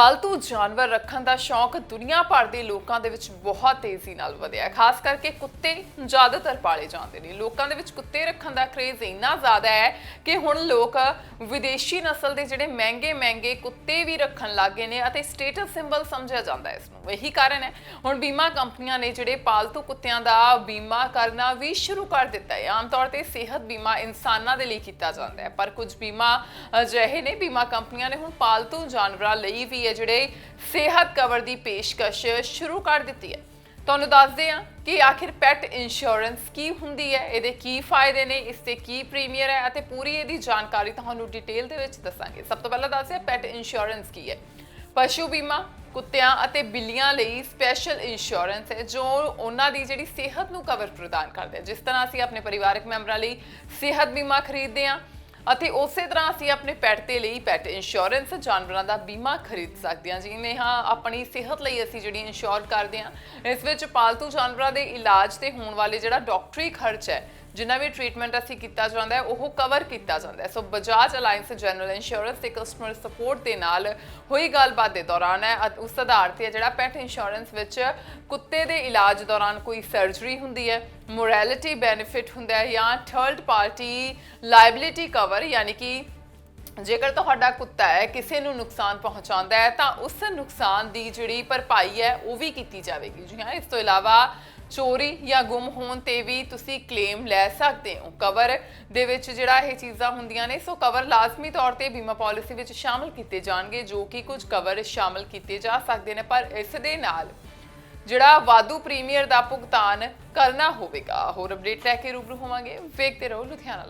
ਪਾਲਤੂ ਜਾਨਵਰ ਰੱਖਣ ਦਾ ਸ਼ੌਕ ਦੁਨੀਆ ਭਰ ਦੇ ਲੋਕਾਂ ਦੇ ਵਿੱਚ ਬਹੁਤ ਤੇਜ਼ੀ ਨਾਲ ਵਧਿਆ ਹੈ। ਖਾਸ ਕਰਕੇ ਕੁੱਤੇ ਜ਼ਿਆਦਾਤਰ ਪਾਲੇ ਜਾਂਦੇ ਨੇ। ਲੋਕਾਂ ਦੇ ਵਿੱਚ ਕੁੱਤੇ ਰੱਖਣ ਦਾ ਕਰੇਜ ਇੰਨਾ ਜ਼ਿਆਦਾ ਹੈ ਕਿ ਹੁਣ ਲੋਕ ਵਿਦੇਸ਼ੀ ਨਸਲ ਦੇ ਜਿਹੜੇ ਮਹਿੰਗੇ ਮਹਿੰਗੇ ਕੁੱਤੇ ਵੀ ਰੱਖਣ ਲੱਗੇ ਨੇ ਅਤੇ ਸਟੇਟਸ ਸਿੰਬਲ ਸਮਝਿਆ ਜਾਂਦਾ ਹੈ ਇਸ ਨੂੰ। ਇਹੀ ਕਾਰਨ ਹੈ। ਹੁਣ ਬੀਮਾ ਕੰਪਨੀਆਂ ਨੇ ਜਿਹੜੇ ਪਾਲਤੂ ਕੁੱਤਿਆਂ ਦਾ ਬੀਮਾ ਕਰਨਾ ਵੀ ਸ਼ੁਰੂ ਕਰ ਦਿੱਤਾ ਹੈ। ਆਮ ਤੌਰ ਤੇ ਸਿਹਤ ਬੀਮਾ ਇਨਸਾਨਾਂ ਦੇ ਲਈ ਕੀਤਾ ਜਾਂਦਾ ਹੈ। ਪਰ ਕੁਝ ਬੀਮਾ ਅਜਿਹੇ ਨੇ, ਬੀਮਾ ਕੰਪਨੀਆਂ ਨੇ ਹੁਣ ਪਾਲਤੂ ਜਾਨਵਰਾਂ ਲਈ ਵੀ ਇਹ ਜਿਹੜੇ ਸਿਹਤ ਕਵਰ ਦੀ ਪੇਸ਼ਕਸ਼ ਸ਼ੁਰੂ ਕਰ ਦਿੱਤੀ ਹੈ। ਤੁਹਾਨੂੰ ਦੱਸਦੇ ਹਾਂ ਕਿ ਆਖਿਰ ਪੈਟ ਇੰਸ਼ੋਰੈਂਸ ਕੀ ਹੁੰਦੀ ਹੈ, ਇਹਦੇ ਕੀ ਫਾਇਦੇ ਨੇ, ਇਸ ਤੇ ਕੀ ਪ੍ਰੀਮੀਅਰ ਹੈ ਅਤੇ ਪੂਰੀ ਇਹਦੀ ਜਾਣਕਾਰੀ ਤੁਹਾਨੂੰ ਡਿਟੇਲ ਦੇ ਵਿੱਚ ਦੱਸਾਂਗੇ। ਸਭ ਤੋਂ ਪਹਿਲਾਂ ਦੱਸਦੇ ਹਾਂ ਪੈਟ ਇੰਸ਼ੋਰੈਂਸ ਕੀ ਹੈ। ਪਸ਼ੂ ਬੀਮਾ, ਕੁੱਤਿਆਂ ਅਤੇ ਬਿੱਲੀਆਂ ਲਈ ਸਪੈਸ਼ਲ ਇੰਸ਼ੋਰੈਂਸ ਹੈ, ਜੋ ਉਹਨਾਂ ਦੀ ਜਿਹੜੀ ਸਿਹਤ ਨੂੰ ਕਵਰ ਪ੍ਰਦਾਨ ਕਰਦਾ ਹੈ। ਜਿਸ ਤਰ੍ਹਾਂ ਅਸੀਂ ਆਪਣੇ ਪਰਿਵਾਰਕ ਮੈਂਬਰਾਂ ਲਈ ਸਿਹਤ ਬੀਮਾ ਖਰੀਦਦੇ ਹਾਂ ਅਤੇ ਉਸੇ ਤਰ੍ਹਾਂ ਅਸੀਂ ਆਪਣੇ ਪੈਟ ਦੇ ਲਈ ਪੈਟ ਇੰਸ਼ੋਰੈਂਸ ਜਾਨਵਰਾਂ ਦਾ ਬੀਮਾ ਖਰੀਦ ਸਕਦੇ ਹਾਂ ਜਿਵੇਂ ਹਾਂ, ਆਪਣੀ ਸਿਹਤ ਲਈ ਅਸੀਂ ਜਿਹੜੀ ਇੰਸ਼ੋਰ ਕਰਦੇ ਹਾਂ, ਇਸ ਵਿੱਚ ਪਾਲਤੂ ਜਾਨਵਰਾਂ ਦੇ ਇਲਾਜ ਤੇ ਹੋਣ ਵਾਲੇ ਜਿਹੜਾ ਡਾਕਟਰੀ ਖਰਚ ਹੈ ਜਿੰਨਾ ਵੀ ਟ੍ਰੀਟਮੈਂਟ ਅਸੀਂ ਕੀਤਾ ਜਾਂਦਾ ਹੈ, ਉਹ ਕਵਰ ਕੀਤਾ ਜਾਂਦਾ ਹੈ। So Bajaj Allianz general insurance ਤੇ ਕਸਟਮਰ ਸਪੋਰਟ ਦੇ ਨਾਲ ਹੋਈ ਗੱਲਬਾਤ ਦੇ ਦੌਰਾਨ ਹੈ। ਉਸ ਆਧਾਰ ਤੇ ਹੈ ਜਿਹੜਾ ਪੈਟ ਇੰਸ਼ੋਰੈਂਸ ਵਿੱਚ ਕੁੱਤੇ ਦੇ ਇਲਾਜ ਦੌਰਾਨ ਕੋਈ ਸਰਜਰੀ ਹੁੰਦੀ ਹੈ ਮੋਰੈਲਿਟੀ ਬੈਨੀਫਿਟ ਹੁੰਦਾ ਹੈ ਜਾਂ ਥਰਡ ਪਾਰਟੀ ਲਾਇਬਿਲਿਟੀ ਕਵਰ ਯਾਨੀ ਕਿ ਜੇਕਰ ਤੁਹਾਡਾ ਕੁੱਤਾ ਹੈ, ਕਿਸੇ ਨੂੰ ਨੁਕਸਾਨ ਪਹੁੰਚਾਉਂਦਾ ਹੈ, ਤਾਂ ਉਸ ਨੁਕਸਾਨ ਦੀ ਜਿਹੜੀ ਭਰਪਾਈ ਹੈ, ਉਹ ਵੀ ਕੀਤੀ ਜਾਵੇਗੀ। ਜੀ ਹਾਂ, ਇਸ ਤੋਂ ਇਲਾਵਾ ਚੋਰੀ ਜਾਂ ਗੁੰਮ ਹੋਣ ਤੇ ਵੀ ਤੁਸੀਂ ਕਲੇਮ ਲੈ ਸਕਦੇ ਹੋ। ਕਵਰ ਦੇ ਵਿੱਚ ਜਿਹੜਾ ਇਹ ਚੀਜ਼ਾਂ ਹੁੰਦੀਆਂ ਨੇ, ਸੋ ਕਵਰ ਲਾਜ਼ਮੀ ਤੌਰ ਤੇ ਬੀਮਾ ਪਾਲਿਸੀ ਵਿੱਚ ਸ਼ਾਮਲ ਕੀਤੇ ਜਾਣਗੇ, ਜੋ ਕਿ ਕੁਝ ਕਵਰ ਸ਼ਾਮਲ ਕੀਤੇ ਜਾ ਸਕਦੇ ਨੇ, ਪਰ ਇਸ ਦੇ ਨਾਲ ਜਿਹੜਾ ਵਾਧੂ ਪ੍ਰੀਮੀਅਰ ਦਾ ਭੁਗਤਾਨ ਕਰਨਾ ਹੋਵੇਗਾ। ਹੋਰ ਅਪਡੇਟ ਲੈ ਕੇ ਰੂਬਰੂ ਹੋਵਾਂਗੇ। ਵੇਖਦੇ ਰਹੋ ਲੁਧਿਆਣਾ